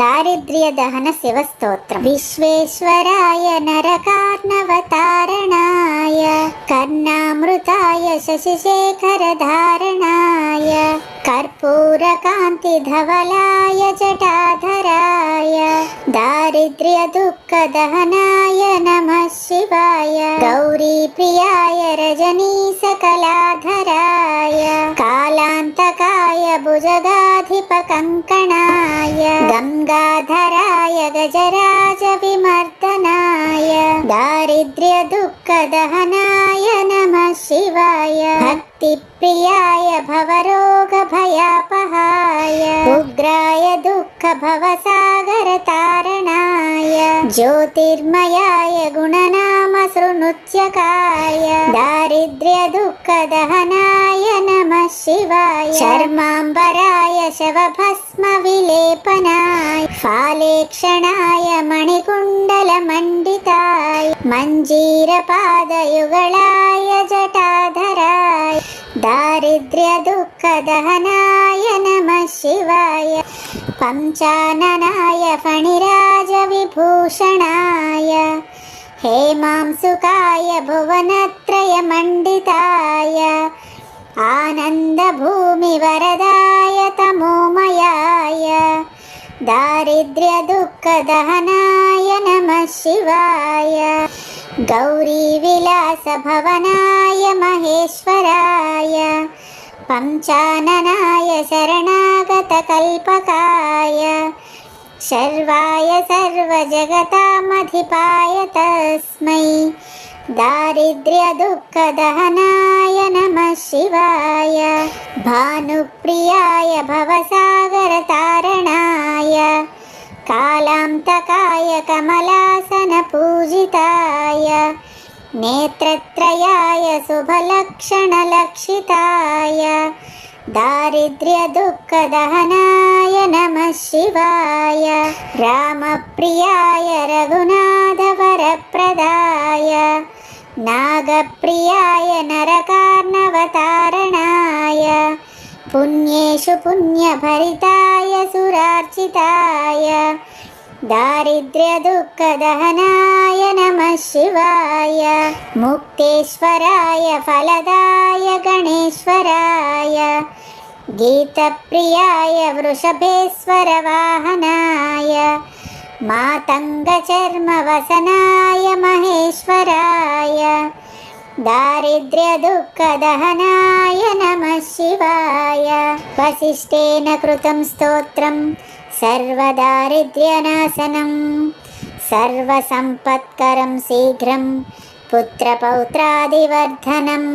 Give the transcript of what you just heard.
दारिद्र्यदहन शिवस्तोत्रम् विश्वेश्वराय नरकार्णवतारणाय कर्णामृताय शशिशेखरधारणाय कर्पूरकान्तिधवलाय जटाधराय दारिद्र्यदुःखदहनाय नमः शिवाय गौरीप्रियाय रजनीसकलाधराय कालान्तकाय भुजगाधिपकङ्कणाय गङ्गाधराय गजराजविमर्दनाय दारिद्र्यदुःखदहनाय नमः शिवाय भक्तिप्रियाय भवरोगभयापहाय उग्राय दुःखभवसागरतारणाय ज्योतिर्मयाय गुणनामसृनुच्यकाय दारिद्र्यदुःखदहनाय नमः शिवाय शर्माम्बराय शवभस्मविलेपनाय फालेक्षणाय मणिकुण्डलमण्डिताय मञ्जीरपादयुगलाय जटाधराय दारिद्र्यदुःखदहनाय नमः शिवाय पञ्चाननाय फणिराजविभूषणाय हेमांसुकाय भुवनत्रयमण्डिताय आनन्दभूमिवरदाय तमोमयाय दारिद्र्यदुःखदहनाय नमः शिवाय। गौरीविलासभवनाय महेश्वराय। पञ्चाननाय शरणागतकल्पकाय शर्वाय सर्वजगतामधिपाय तस्मै। दारिद्र्यदुःखदहनाय नमः शिवाय। भानुप्रियाय भवसागरतारणाय कालान्तकाय कमलासनपूजिताय नेत्रत्रयाय शुभलक्षणलक्षिताय दारिद्र्यदुःखदहनाय नमः शिवाय रामप्रियाय रघुनाथवरप्रदाय नागप्रियाय नरकार्णवतारणाय पुण्येषु पुण्यभरिताय सुरार्चिताय दारिद्र्यदुःखदहनाय नमः शिवाय मुक्तेश्वराय फलदाय गणेश्वराय गीतप्रियाय वृषभेश्वरवाहनाय मातङ्गचर्मवसनाय महेश्वराय दारिद्र्यदुःखदहनाय नमः शिवाय वसिष्ठेन कृतं स्तोत्रं सर्वदारिद्र्यनाशनं सर्वसम्पत्करं शीघ्रं पुत्रपौत्रादिवर्धनम्